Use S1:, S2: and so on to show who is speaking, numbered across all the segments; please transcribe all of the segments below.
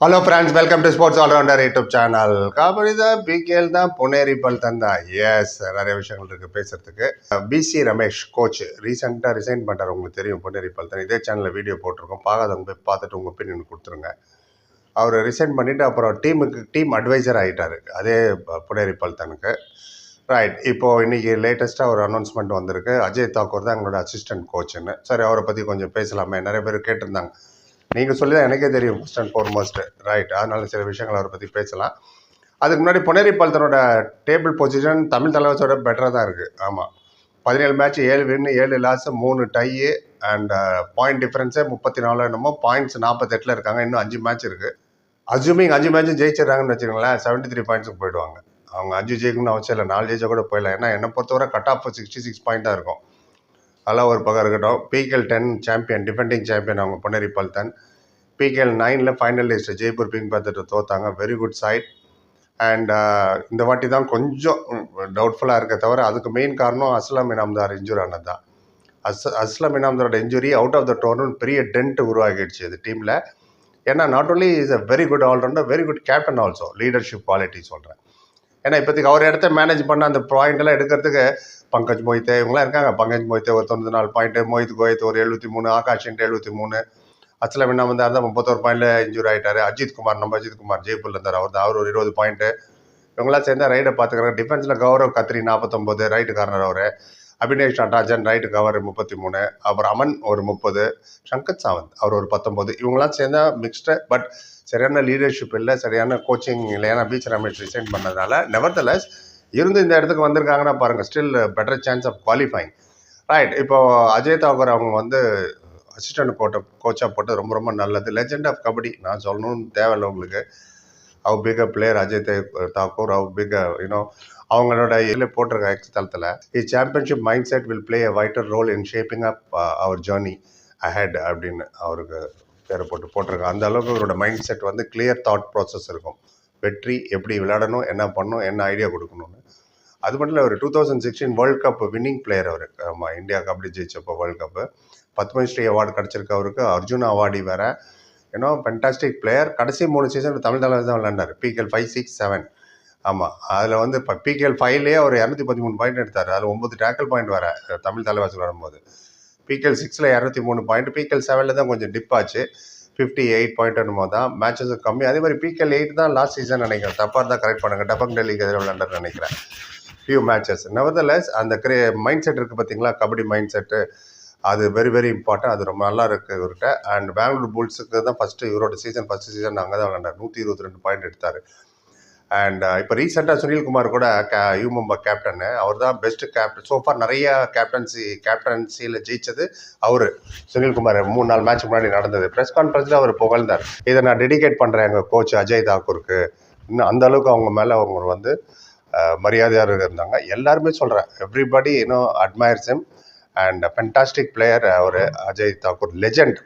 S1: Hello friends welcome to sports allrounder YouTube channel kabaddi தான் PKL தான் புனேரி பல்தன் தான். S நிறைய விஷயங்கள் இருக்குது பேசுகிறதுக்கு பிசி ரமேஷ் கோச் ரீசெண்டாக ரிசைன் பண்ணிட்டார் உங்களுக்கு தெரியும் புனேரி பல்தன் இதே சேனலில் வீடியோ போட்டிருக்கோம். பார்க்காதவங்க போய் பார்த்துட்டு உங்கள் ஒப்பீனியன் கொடுத்துருங்க. அவர் ரிசைன் பண்ணிவிட்டு அப்புறம் டீமுக்கு டீம் அட்வைசர் ஆகிட்டார் அதே ப- புனேரி ரைட் இப்போது இன்றைக்கி லேட்டஸ்ட்டாக ஒரு அனௌன்ஸ்மெண்ட் வந்திருக்கு. அஜய் தாக்கூர் தான் எங்களோட அசிஸ்டன்ட் கோச்சுன்னு சரி அவரை பற்றி கொஞ்சம் பேசலாமே. நிறைய பேர் கேட்டிருந்தாங்க. நீங்கள் சொல்லி தான் எனக்கே தெரியும் ஃபர்ஸ்ட் அண்ட் ஃபார்மோஸ்ட் ரைட் அதனால சில விஷயங்கள் அவரை பற்றி பேசலாம். அதுக்கு முன்னாடி பொன்னேரி பாலத்தனோட டேபிள் பொசிஷன் தமிழ் தலைவர்ஸோட பெட்டராக தான் இருக்குது ஆமாம் பதினேழு மேட்ச் ஏழு வின்னு ஏழு லாஸ் மூணு டையு அண்ட் பாயிண்ட் டிஃப்ரென்ஸே முப்பத்தி நாலு என்னமோ பாயிண்ட்ஸ் நாற்பத்தெட்டில் இருக்காங்க. இன்னும் அஞ்சு மேட்ச் இருக்குது அஸ்யூமிங் அஞ்சு மேட்ச்சும் ஜெயிச்சிடறாங்கன்னு வச்சுக்கோங்களேன் செவன்ட்டி த்ரீ பாயிண்ட்ஸுக்கு போயிடுவாங்க. அவங்க அஞ்சு ஜெயிக்கணும்னு அவசியம் இல்லை. நாலு ஜெயிச்சா கூட போயிடலாம். ஏன்னா என்னை பொறுத்தவரை கட் ஆஃப் சிக்ஸ்டி சிக்ஸ் பாயிண்ட்டாக இருக்கும். அதெல்லாம் ஒரு பக்கம் இருக்கட்டும். PKL ten champion defending champion அவங்க பொன்னேரி பல்தன் பிகேஎல் நைனில் ஃபைனல் ஜெய்ப்பூர் பிங் பார்த்துட்டு தோத்தாங்க. வெரி குட் சைட் அண்ட் இந்த வாட்டி தான் கொஞ்சம் டவுட்ஃபுல்லாக இருக்க தவிர அதுக்கு மெயின் காரணம் அஸ்லாம் இனாம்தார் இன்ஜூர் ஆனது தான். அஸ் Aslam இனாம்தாரோட injury out of the tournament பெரிய டென்ட் உருவாகிடுச்சு இது டீமில் ஏன்னா not only is a very good allrounder very good captain also leadership quality சொல்கிறேன் ஏன்னா இப்போதைக்கு அவர் இடத்த மேனேஜ் பண்ண அந்த பாயிண்ட்லாம் எடுக்கிறதுக்கு பங்கஜ் மொய்த்தே இவங்களாம் இருக்காங்க. பங்கஜ் மொய்த்தே ஒரு தொண்ணூறு நாலு பாயிண்ட்டு மொய்த் கோயத் ஒரு எழுபத்தி மூணு ஆகாஷ் எழுபத்தி மூணு. அச்சலம் என்ன வந்தார் தான் முப்பத்தோரு பாயிண்ட்ல இன்ஜூர் ஆயிட்டாரு. அஜித் குமார் நம்ம அஜித் குமார் ஜெய்ப்பூர்ல இருந்தார். அவர் அவர் ஒரு இருபது பாயிண்ட் இவங்களாம் சேர்ந்தா ரைடை பார்த்துக்கிறாங்க டிஃபென்ஸில் கௌரவ் கத்ரி நாற்பத்தொம்போது ரைட்டு கார்னர் அவர். அபினேஷ் நடராஜன் ரைட்டு கவர் முப்பத்தி மூணு அப்புறம் அமன் ஒரு முப்பது. சங்கத் சாவந்த் அவர் ஒரு பத்தொம்போது இவங்களாம் சேர்ந்தா மிக்ஸ்டு பட் சரியான லீடர்ஷிப் இல்லை சரியான கோச்சிங் இல்லை. ஏன்னா பீச் ரமேஷ் ரிசைன் பண்ணதுனால நெவர்தலஸ் இருந்து இந்த இடத்துக்கு வந்திருக்காங்கன்னா பாருங்கள் still better chance of qualifying right இப்போ அஜய் தாக்கூர் அவங்க வந்து அசிஸ்டன்ட் போட்ட கோச்சாக போட்டு ரொம்ப ரொம்ப நல்லது. Legend of kabaddi. நான் சொல்லணும்னு தேவையில்லை உங்களுக்கு. How big a player Ajay they- Thakur how big you know அவங்களோட இதில் போட்டிருக்க எக்ஸ் தளத்தில். A championship mindset will play a wider role in shaping up our journey ahead அப்படின்னு அவருக்கு பேரை போட்டு போட்டிருக்காங்க. அந்த அளவுக்கு அவரோட மைண்ட் செட் வந்து கிளியர் தாட் ப்ராசஸ் இருக்கும். வெற்றி எப்படி விளையாடணும் என்ன பண்ணணும் என்ன ஐடியா கொடுக்கணும்னு. அது மட்டும் இல்லை ஒரு two thousand sixteen world cup winning player அவர். ஆமாம் இந்தியா கபடி ஜெயிச்சப்போ வேர்ல்ட் கப்பு பத்மஸ்ரீ அவார்டு கிடச்சிருக்கு அவருக்கு. அர்ஜுன் அவார்டு வேற. ஏன்னா ஃபென்டாஸ்டிக் பிளேயர் கடைசி மூணு சீசன் தமிழ் தலைவர் தான் விளையாண்டார். பிகேஎல் ஃபைவ் சிக்ஸ் செவன் ஆமாம் அதில் வந்து இப்போ பிகேஎல் ஃபைவ்லேயே அவர் இரநூத்தி பதிமூணு பாயிண்ட் எடுத்தார். அதில் ஒம்பது டேக்கிள் பாயிண்ட் வர தமிழ் தலைவாசி விளையாடும்போது. பிகேஎல் சிக்ஸில் இரநூத்தி மூணு பாயிண்ட் பிகேஎல் செவனில் தான் கொஞ்சம் டிப் ஆச்சு. ஃபிஃப்டி எயிட் பாயிண்ட் என்னமோ தான். மேட்சஸும் கம்மி. அதே மாதிரி பிகேஎல் எயிட் தான் லாஸ்ட் சீசன் நினைக்கிறேன். தப்பாக இருந்தால் கரெக்ட் பண்ணுங்கள் டபக் டெல்லிக்கு எதிராக விளையாண்டார் நினைக்கிறேன். ஃபியூ மேட்சஸ் நெவர்தலஸ் அந்த கிரே மைண்ட் செட் இருக்குது பார்த்தீங்களா கபடி மைண்ட் செட்டு அது வெரி வெரி இம்பார்ட்டன்ட் அது ரொம்ப நல்லா இருக்குது இவர்கிட்ட. அண்ட் பெங்களூர் புல்ஸுக்கு தான் ஃபஸ்ட்டு இவரோட சீசன் ஃபஸ்ட்டு சீசன் அங்கே தான் விளாண்டார் நூற்றி இருபத்தி ரெண்டு பாயிண்ட் எடுத்தார் அண்ட் இப்போ ரீசெண்டாக சுனில்குமார் கூட கே யூமும்பா கேப்டனு அவர் தான் பெஸ்ட்டு கேப்டன் சோஃபார் நிறைய கேப்டன்சி கேப்டன்சியில் ஜெயித்தது அவர் சுனில்குமார். மூணு நாலு மேட்ச் முன்னாடி நடந்தது. ப்ரெஸ் கான்ஃபரன்ஸில் அவர் புகழ்ந்தார். இதை நான் டெடிகேட் பண்ணுறேன் எங்கள் கோச் அஜய் தாக்கூருக்கு. இன்னும் அந்த அளவுக்கு அவங்க மேலே அவங்க வந்து மரியாதையாக இருந்தாங்க. எல்லாருமே சொல்கிறேன் எவ்ரிபடி இன்னும் admires him. And fantastic player our. Ajay Thakur legend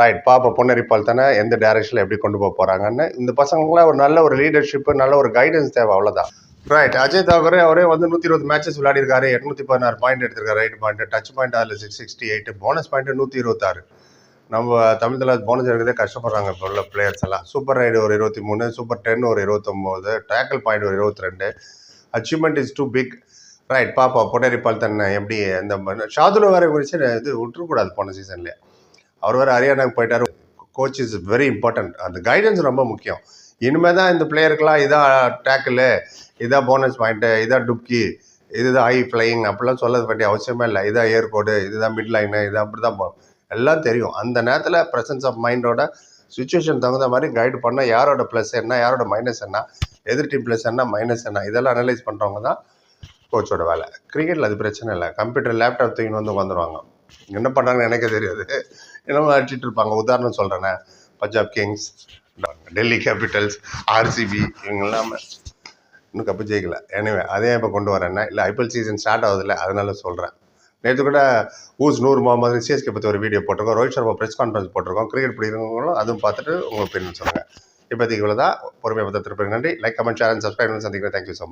S1: right பாப்பா பொன்னரிப்பால் தானே? எந்த டைரக்ஷனில் எப்படி கொண்டு போக போகிறாங்கன்னு இந்த பசங்களுக்குலாம் ஒரு நல்ல ஒரு லீடர்ஷிப்பு நல்ல ஒரு கைடன்ஸ் தேவை அவ்வளோதான் ரைட் அஜய் தாக்கூரே அவரே வந்து நூற்றி இருபது மேட்சஸ் விளையாடிருக்காரு. எட்நூற்றி பதினாறு பாயிண்ட் எடுத்திருக்காரு. ரைட் பாயிண்ட் டச் பாயிண்ட் அதில் six sixty eight bonus point நூற்றி இருபத்தாறு நம்ம தமிழ் தலை போனஸ் எடுக்கிறதே கஷ்டப்படுறாங்க இப்போ உள்ள பிளேயர்ஸ் எல்லாம். சூப்பர் ரைடு ஒரு இருபத்தி மூணு சூப்பர் டென் ஒரு இருபத்தொம்போது டேக்கிள் பாயிண்ட் ஒரு இருபத்தி ரெண்டு achievement is too big right பாப்பா பொட்டேரி தன்னை எப்படி அந்த ஷாதுல வேற குறித்து இது விட்டுறக்கூடாது போன சீசன்லேயே அவர் வேறு ஹரியானாக்கு போயிட்டாரு. கோச் இஸ் வெரி இம்பார்ட்டன்ட் அந்த கைடன்ஸ் ரொம்ப முக்கியம். இனிமேல் தான் இந்த பிளேயருக்கெலாம் இதான் டேக்கிள் இதான் போனஸ் பாயிண்ட்டு இதான் டுப்கி இதுதான் ஹை ஃப்ளையிங் அப்படிலாம் சொல்ல வேண்டிய அவசியமே இல்லை. இதான் ஏர்கோடு இதுதான் மிட் லைனு இது அப்படி தான் எல்லாம் தெரியும். அந்த நேரத்தில் ப்ரெசன்ஸ் ஆஃப் மைண்டோட சுச்சுவேஷன் தகுந்த மாதிரி கைடு பண்ணால் யாரோட ப்ளஸ் என்ன யாரோட மைனஸ் என்ன எதிர் டீம் ப்ளஸ் என்ன மைனஸ் என்ன இதெல்லாம் அனலைஸ் பண்ணுறவங்க தான் கோச்சோட வேலை. கிரிக்கெட்டில் அது பிரச்சனை இல்லை. கம்ப்யூட்டர் லேப்டாப் தூக்கின்னு வந்து உட்காந்துருவாங்க என்ன பண்ணுறாங்கன்னு எனக்கே தெரியாது. என்னமோ அடிச்சிட்டு இருப்பாங்க. உதாரணம் சொல்கிறேன்னே Punjab Kings Delhi Capitals RCB இவங்கெல்லாம் இன்னும் கப்பு ஜெயிக்கல. எனவே அதே இப்போ கொண்டு வரேன்னா இல்லை ஐபிஎல் சீசன் ஸ்டார்ட் ஆகுதுல்ல அதனால சொல்கிறேன் நேற்று கூட ஊஸ் நூறு முகமது சிஎஸ்கே பற்றி ஒரு வீடியோ போட்டிருக்கோம். ரோஹித் சர்மா ப்ரெஸ் கான்ஃபரன்ஸ் போட்டிருக்கோம். கிரிக்கெட் பிடிக்கிறவங்களும் அதுவும் பார்த்துட்டு உங்களுக்கு பின்னு சொல்லுங்கள் இப்போதைக்கு இவ்வளோ தான் பொறுமையை பார்த்து திருப்பி நன்றி. Like comment share and subscribe சந்திக்கிறேன். Thank you so much